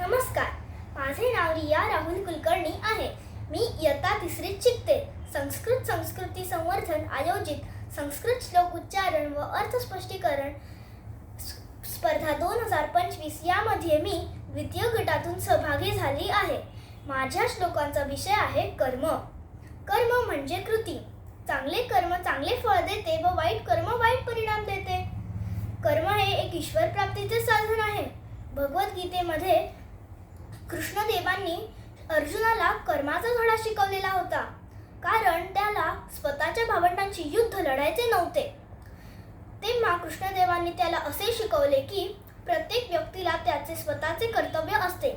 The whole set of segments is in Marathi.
नमस्कार. माझे नाव रिया राहुल कुलकर्णी आहे. मी इयत्ता तिसरीत शिकते. संस्कृत संस्कृती संवर्धन आयोजित संस्कृत श्लोक उच्चारण व अर्थस्पष्टीकरण स्पष्टीकरण स्पर्धा दोन हजार पंचवीस यामध्ये मी द्वितीय गटातून सहभागी झाली आहे. माझ्या श्लोकांचा विषय आहे कर्म. कर्म म्हणजे कृती. चांगले कर्म चांगले फळ देते व वाईट कर्म वाईट परिणाम देते. कर्म हे एक ईश्वर प्राप्तीचे साधन आहे. भगवद्गीतेमध्ये कृष्णदेवांनी अर्जुनाला कर्माचा धडा शिकवलेला होता. कारण त्याला स्वतःच्या भावंडांशी युद्ध लढायचे नव्हते. तेव्हा कृष्णदेवांनी त्याला असे शिकवले की प्रत्येक व्यक्तीला त्याचे स्वतःचे कर्तव्य असते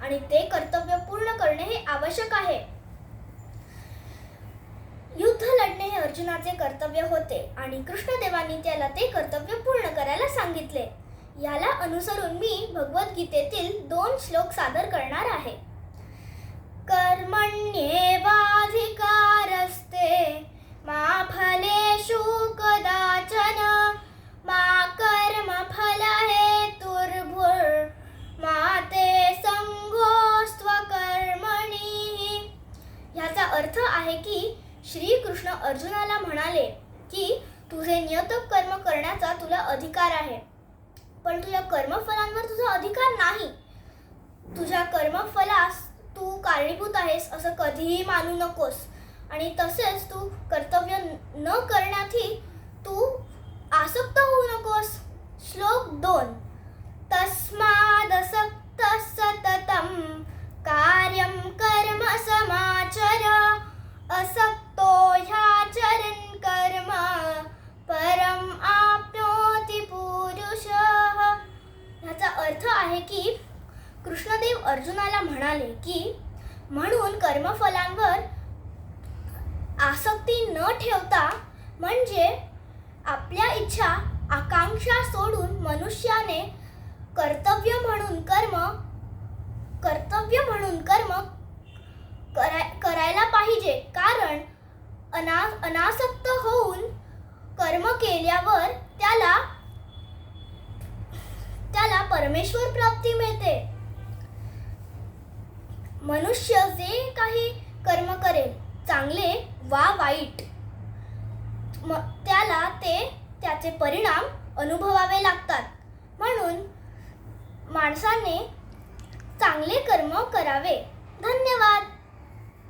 आणि ते कर्तव्य पूर्ण करणे हे आवश्यक आहे. युद्ध लढणे हे अर्जुनाचे कर्तव्य होते आणि कृष्णदेवांनी त्याला ते कर्तव्य पूर्ण करायला सांगितले. याला अनुसरून मी भगवद्गीतेतील दोन श्लोक सादर करणार आहे. कर्मण्येवाधिकारस्ते मा फलेषु कदाचन मा कर्मफलहेतुर्भुर् मा ते संगोस्त्वकर्मणि ह्याचा अर्थ आहे की श्रीकृष्ण अर्जुनाला म्हणाले की तुझे नियत कर्म करण्याचा तुला अधिकार आहे. पण तुझ्या कर्मफलांवर तुझा अधिकार नाही. तुझ्या कर्मफलास तू कारणीभूत आहेस असं कधीही मानू नकोस. आणि तसेच तू कर्तव्य न करण्यातही तू आसक्त होऊ नकोस. श्लोक दोन. अर्जुनाला म्हणाले की म्हणून कर्मफलांवर आसक्ती न ठेवता म्हणजे आपल्या इच्छा आकांक्षा सोडून मनुष्याने कर्तव्य म्हणून कर्म कर्तव्य म्हणून कर्म कराय करायला पाहिजे. कारण अना अनासक्त होऊन कर्म केल्यावर त्याला त्याला परमेश्वर प्राप्ती मिळते. मनुष्य जे काही कर्म करेल चांगले वा वाईट म त्याला ते त्याचे परिणाम अनुभवावे लागतात. म्हणून माणसाने चांगले कर्म करावे. धन्यवाद.